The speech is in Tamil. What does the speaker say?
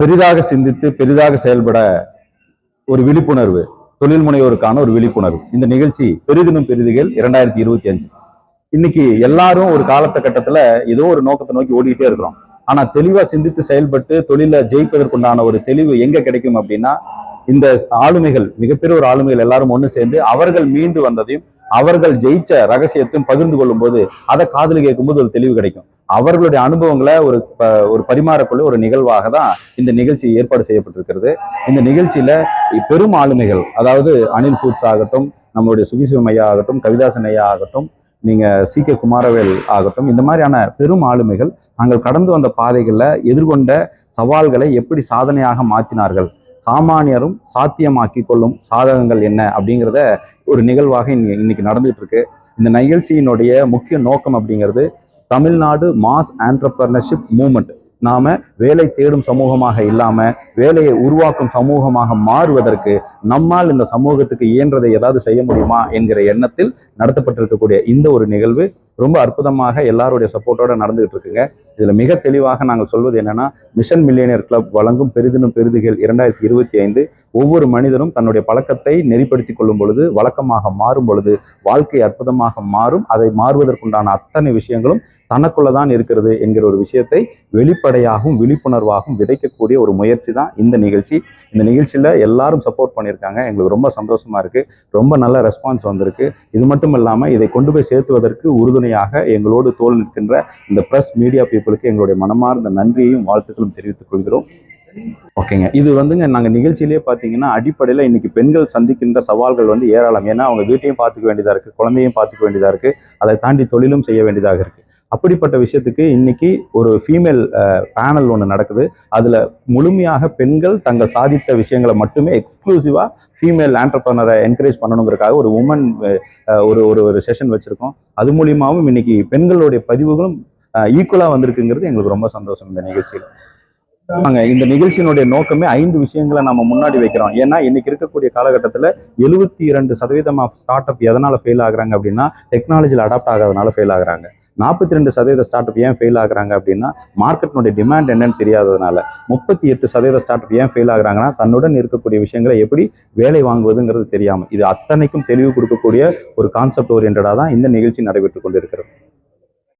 பெரிதாக சிந்தித்து பெரிதாக செயல்பட ஒரு விழிப்புணர்வு தொழில் முனைவோருக்கான ஒரு விழிப்புணர்வு. இந்த நிகழ்ச்சி பெரிதினும் பெரிதுகள் இரண்டாயிரத்தி இருபத்தி அஞ்சு. இன்னைக்கு எல்லாரும் ஒரு காலத்த கட்டத்துல ஏதோ ஒரு நோக்கத்தை நோக்கி ஓடிக்கிட்டே இருக்கிறோம். ஆனா தெளிவா சிந்தித்து செயல்பட்டு தொழில ஜெயிப்பதற்குண்டான ஒரு தெளிவு எங்க கிடைக்கும் அப்படின்னா இந்த ஆளுமைகள் மிகப்பெரிய ஒரு ஆளுமைகள் எல்லாரும் ஒன்று சேர்ந்து அவர்கள் மீண்டு வந்ததையும் அவர்கள் ஜெயிச்ச ரகசியத்தையும் பகிர்ந்து கொள்ளும் போது அதை காதல் கேட்கும்போது ஒரு தெளிவு கிடைக்கும். அவர்களுடைய அனுபவங்களை ஒரு ப- ஒரு பரிமாறக்குள்ள ஒரு நிகழ்வாக தான் இந்த நிகழ்ச்சி ஏற்பாடு செய்யப்பட்டிருக்கிறது. இந்த நிகழ்ச்சியில பெரும் ஆளுமைகள் அதாவது அனில் ஃபுட்ஸ் ஆகட்டும் நம்மளுடைய சுகிசிவம் ஐயா ஆகட்டும் கவிதாசன் ஐயா ஆகட்டும் நீங்க சி கே குமாரவேல் ஆகட்டும் இந்த மாதிரியான பெரும் ஆளுமைகள் நாங்கள் கடந்து வந்த பாதைகளில் எதிர்கொண்ட சவால்களை எப்படி சாதனையாக மாற்றினார்கள் சாமானியரும் சாத்தியமாக்கி கொள்ளும் சாதகங்கள் என்ன அப்படிங்கிறத ஒரு நிகழ்வாக இன்னைக்கு நடந்துட்டு இருக்கு. இந்த நிகழ்ச்சியினுடைய முக்கிய நோக்கம் அப்படிங்கிறது தமிழ்நாடு மாஸ் ஆண்டர்பிரினர்ஷிப் மூமெண்ட் நாம வேலை தேடும் சமூகமாக இல்லாம வேலையை உருவாக்கும் சமூகமாக மாறுவதற்கு நம்மால் இந்த சமூகத்துக்கு இயன்றதை ஏதாவது செய்ய முடியுமா என்கிற எண்ணத்தில் நடத்தப்பட்டிருக்கக்கூடிய இந்த ஒரு நிகழ்வு ரொம்ப அற்புதமாக எல்லாருடைய சப்போர்ட்டோட நடந்துகிட்டு இருக்குங்க. இதில் மிக தெளிவாக நாங்கள் சொல்வது என்னென்னா மிஷன் மில்லியனியர் கிளப் வழங்கும் பெரிதினும் பெரிதுகள் இரண்டாயிரத்தி இருபத்தி ஐந்து ஒவ்வொரு மனிதரும் தன்னுடைய பழக்கத்தை நெறிப்படுத்திக் கொள்ளும் பொழுது வழக்கமாக மாறும் பொழுது வாழ்க்கை அற்புதமாக மாறும் அதை மாறுவதற்குண்டான அத்தனை விஷயங்களும் தனக்குள்ள தான் இருக்கிறது என்கிற ஒரு விஷயத்தை வெளிப்படையாகவும் விழிப்புணர்வாகவும் விதைக்கக்கூடிய ஒரு முயற்சி தான் இந்த நிகழ்ச்சி. இந்த நிகழ்ச்சியில் எல்லாரும் சப்போர்ட் பண்ணியிருக்காங்க. எங்களுக்கு ரொம்ப சந்தோஷமா இருக்கு. ரொம்ப நல்ல ரெஸ்பான்ஸ் வந்திருக்கு. இது மட்டும் இல்லாமல் இதை கொண்டு போய் சேர்த்துவதற்கு உறுதுணையாக எங்களோடு தோல் நிற்கின்ற இந்த பிரஸ் மீடியா பீப்புளுக்கு எங்களுடைய மனமார்ந்த நன்றியையும் வாழ்த்துக்களும் தெரிவித்துக் கொள்கிறோம். ஓகேங்க இது வந்துங்க நாங்கள் நிகழ்ச்சியிலேயே பார்த்தீங்கன்னா அடிப்படையில் இன்றைக்கி பெண்கள் சந்திக்கின்ற சவால்கள் வந்து ஏராளம். ஏன்னா அவங்க வீட்டையும் பார்த்துக்க வேண்டியதாக இருக்குது குழந்தையும் பார்த்துக்க வேண்டியதாக இருக்குது அதை தாண்டி தொழிலும் செய்ய வேண்டியதாக இருக்குது அப்படிப்பட்ட விஷயத்துக்கு இன்னைக்கு ஒரு ஃபீமேல் பேனல் ஒன்று நடக்குது. அதில் முழுமையாக பெண்கள் தங்கள் சாதித்த விஷயங்களை மட்டுமே எக்ஸ்க்ளூசிவாக ஃபீமேல் ஆண்டர்பனரை என்கரேஜ் பண்ணணுங்கிறதுக்காக ஒரு உமன் ஒரு ஒரு ஒரு செஷன் வச்சுருக்கோம். அது மூலியமாகவும் இன்னைக்கு பெண்களுடைய பதிவுகளும் ஈக்குவலாக வந்திருக்குங்கிறது எங்களுக்கு ரொம்ப சந்தோஷம் இந்த நிகழ்ச்சியில். ஆமாங்க இந்த நிகழ்ச்சியினுடைய நோக்கமே ஐந்து விஷயங்களை நம்ம முன்னாடி வைக்கிறோம். ஏன்னா இன்னைக்கு இருக்கக்கூடிய காலகட்டத்தில் எழுபத்தி இரண்டு சதவீதம் ஆஃப் ஸ்டார்ட் அப் எதனால ஃபெயில் ஆகுறாங்க அப்படின்னா டெக்னாலஜியில் அடாப்ட் ஆகாதனால ஃபெயில் ஆகுறாங்க. நாற்பத்தி ரெண்டு சதவீத ஸ்டார்ட் அப் ஏன் ஃபெயில் ஆகுறாங்க அப்படின்னா மார்க்கெட்னுடைய டிமாண்ட் என்னன்னு தெரியாததுனால. முப்பத்தி எட்டு சதவீத ஸ்டார்ட் அப் ஏன் ஃபெயில் ஆகுறாங்கன்னா தன்னுடன் இருக்கக்கூடிய விஷயங்களை எப்படி வேலை வாங்குவதுங்கிறது தெரியாமல் இது அத்தனைக்கும் தெளிவு கொடுக்கக்கூடிய ஒரு கான்செப்ட் ஓரியன்டாக தான் இந்த நிகழ்ச்சி நடைபெற்று கொண்டிருக்கிறது.